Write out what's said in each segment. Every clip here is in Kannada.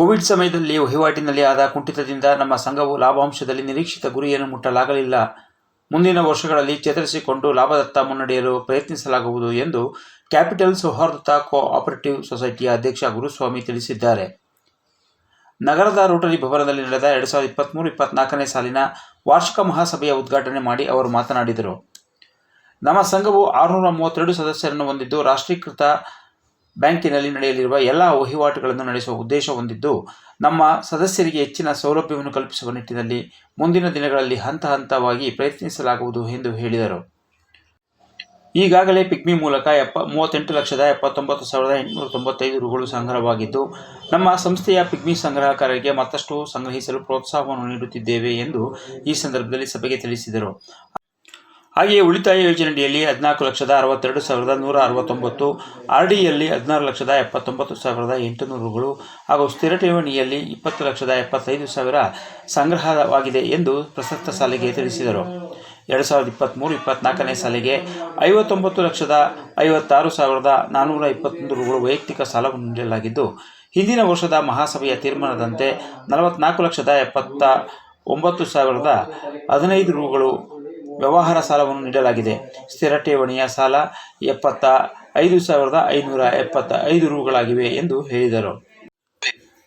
ಕೋವಿಡ್ ಸಮಯದಲ್ಲಿ ವಹಿವಾಟಿನಲ್ಲಿ ಆದ ಕುಂಠಿತದಿಂದ ನಮ್ಮ ಸಂಘವು ಲಾಭಾಂಶದಲ್ಲಿ ನಿರೀಕ್ಷಿತ ಗುರಿಯನ್ನು ಮುಟ್ಟಲಾಗಲಿಲ್ಲ. ಮುಂದಿನ ವರ್ಷಗಳಲ್ಲಿ ಚೇತರಿಸಿಕೊಂಡು ಲಾಭದತ್ತ ಮುನ್ನಡೆಯಲು ಪ್ರಯತ್ನಿಸಲಾಗುವುದು ಎಂದು ಕ್ಯಾಪಿಟಲ್ ಸೌಹಾರ್ದತಾ ಕೋ ಆಪರೇಟಿವ್ ಸೊಸೈಟಿಯ ಅಧ್ಯಕ್ಷ ಗುರುಸ್ವಾಮಿ ತಿಳಿಸಿದ್ದಾರೆ. ನಗರದ ರೋಟರಿ ಭವನದಲ್ಲಿ ನಡೆದ ಎರಡು ಸಾವಿರದ ಇಪ್ಪತ್ತ್ಮೂರು ಇಪ್ಪತ್ನಾಲ್ಕನೇ ಸಾಲಿನ ವಾರ್ಷಿಕ ಮಹಾಸಭೆಯ ಉದ್ಘಾಟನೆ ಮಾಡಿ ಅವರು ಮಾತನಾಡಿದರು. ನಮ್ಮ ಸಂಘವು ಆರುನೂರ ಮೂವತ್ತೆರಡು ಸದಸ್ಯರನ್ನು ಹೊಂದಿದ್ದು ರಾಷ್ಟ್ರೀಕೃತ ಬ್ಯಾಂಕಿನಲ್ಲಿ ನಡೆಯಲಿರುವ ಎಲ್ಲ ವಹಿವಾಟುಗಳನ್ನು ನಡೆಸುವ ಉದ್ದೇಶ ಹೊಂದಿದ್ದು, ನಮ್ಮ ಸದಸ್ಯರಿಗೆ ಹೆಚ್ಚಿನ ಸೌಲಭ್ಯವನ್ನು ಕಲ್ಪಿಸುವ ನಿಟ್ಟಿನಲ್ಲಿ ಮುಂದಿನ ದಿನಗಳಲ್ಲಿ ಹಂತ ಹಂತವಾಗಿ ಪ್ರಯತ್ನಿಸಲಾಗುವುದು ಎಂದು ಹೇಳಿದರು. ಈಗಾಗಲೇ ಪಿಗ್ಮಿ ಮೂಲಕ ಎಪ್ಪ, ಮೂವತ್ತೆಂಟು ಲಕ್ಷದ ಎಪ್ಪತ್ತೊಂಬತ್ತು ಸಾವಿರದ ಎಂಟುನೂರ ತೊಂಬತ್ತೈದು ರುಗಳು ಸಂಗ್ರಹವಾಗಿದ್ದು, ನಮ್ಮ ಸಂಸ್ಥೆಯ ಪಿಗ್ಮಿ ಸಂಗ್ರಹಕಾರರಿಗೆ ಮತ್ತಷ್ಟು ಸಂಗ್ರಹಿಸಲು ಪ್ರೋತ್ಸಾಹವನ್ನು ನೀಡುತ್ತಿದ್ದೇವೆ ಎಂದು ಈ ಸಂದರ್ಭದಲ್ಲಿ ಸಭೆಗೆ ತಿಳಿಸಿದರು. ಹಾಗೆಯೇ ಉಳಿತಾಯ ಯೋಜನೆಯಡಿಯಲ್ಲಿ ಹದಿನಾಲ್ಕು ಲಕ್ಷದ ಅರವತ್ತೆರಡು ಸಾವಿರದ ನೂರ ಅರವತ್ತೊಂಬತ್ತು, ಆರ್ ಡಿಯಲ್ಲಿ ಹದಿನಾರು ಲಕ್ಷದ ಎಪ್ಪತ್ತೊಂಬತ್ತು ಸಾವಿರದ ಎಂಟುನೂರುಗಳು ಹಾಗೂ ಸ್ಥಿರ ಠೇವಣಿಯಲ್ಲಿ ಇಪ್ಪತ್ತು ಲಕ್ಷದ ಎಪ್ಪತ್ತೈದು ಸಾವಿರ ಸಂಗ್ರಹವಾಗಿದೆ ಎಂದು ಪ್ರಸಕ್ತ ಸಾಲಿಗೆ ತಿಳಿಸಿದರು. ಎರಡು ಸಾವಿರದ ಇಪ್ಪತ್ತ್ಮೂರು ಇಪ್ಪತ್ನಾಲ್ಕನೇ ಸಾಲಿಗೆ ಐವತ್ತೊಂಬತ್ತು ಲಕ್ಷದ ಐವತ್ತಾರು ಸಾವಿರದ ನಾನ್ನೂರ ಇಪ್ಪತ್ತೊಂದು ವೈಯಕ್ತಿಕ ಸಾಲವನ್ನು ನೀಡಲಾಗಿದ್ದು, ಹಿಂದಿನ ವರ್ಷದ ಮಹಾಸಭೆಯ ತೀರ್ಮಾನದಂತೆ ನಲವತ್ನಾಲ್ಕು ಲಕ್ಷದ ಎಪ್ಪತ್ತ ಒಂಬತ್ತು ಸಾವಿರದ ಹದಿನೈದು ರುಗಳು ವ್ಯವಹಾರ ಸಾಲವನ್ನು ನೀಡಲಾಗಿದೆ. ಸ್ಥಿರ ಠೇವಣಿಯ ಸಾಲ ಎಪ್ಪತ್ತ ಐದು ಸಾವಿರದ ಐನೂರ ಎಪ್ಪತ್ತ ಐದು ರೂಗಳಾಗಿವೆ ಎಂದು ಹೇಳಿದರು.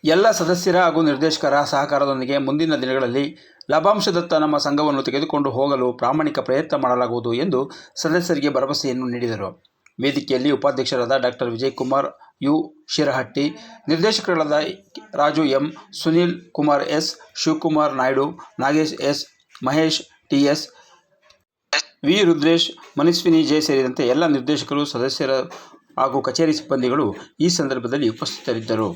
ಎಲ್ಲ ಸದಸ್ಯರ ಹಾಗೂ ನಿರ್ದೇಶಕರ ಸಹಕಾರದೊಂದಿಗೆ ಮುಂದಿನ ದಿನಗಳಲ್ಲಿ ಲಾಭಾಂಶದತ್ತ ನಮ್ಮ ಸಂಘವನ್ನು ತೆಗೆದುಕೊಂಡು ಹೋಗಲು ಪ್ರಾಮಾಣಿಕ ಪ್ರಯತ್ನ ಮಾಡಲಾಗುವುದು ಎಂದು ಸದಸ್ಯರಿಗೆ ಭರವಸೆಯನ್ನು ನೀಡಿದರು. ವೇದಿಕೆಯಲ್ಲಿ ಉಪಾಧ್ಯಕ್ಷರಾದ ಡಾಕ್ಟರ್ ವಿಜಯಕುಮಾರ್, ಯು. ಶಿರಹಟ್ಟಿ ನಿರ್ದೇಶಕರಾದ Raju M. Sunil Kumar S. Shivakumar Naidu, Nagesh S. Mahesh T. S. V. Rudresh Manaswini Jaya ಸೇರಿದಂತೆ ಎಲ್ಲ ನಿರ್ದೇಶಕರು ಸದಸ್ಯರ ಹಾಗೂ ಕಚೇರಿ ಸಿಬ್ಬಂದಿಗಳು ಈ ಸಂದರ್ಭದಲ್ಲಿ ಉಪಸ್ಥಿತರಿದ್ದರು.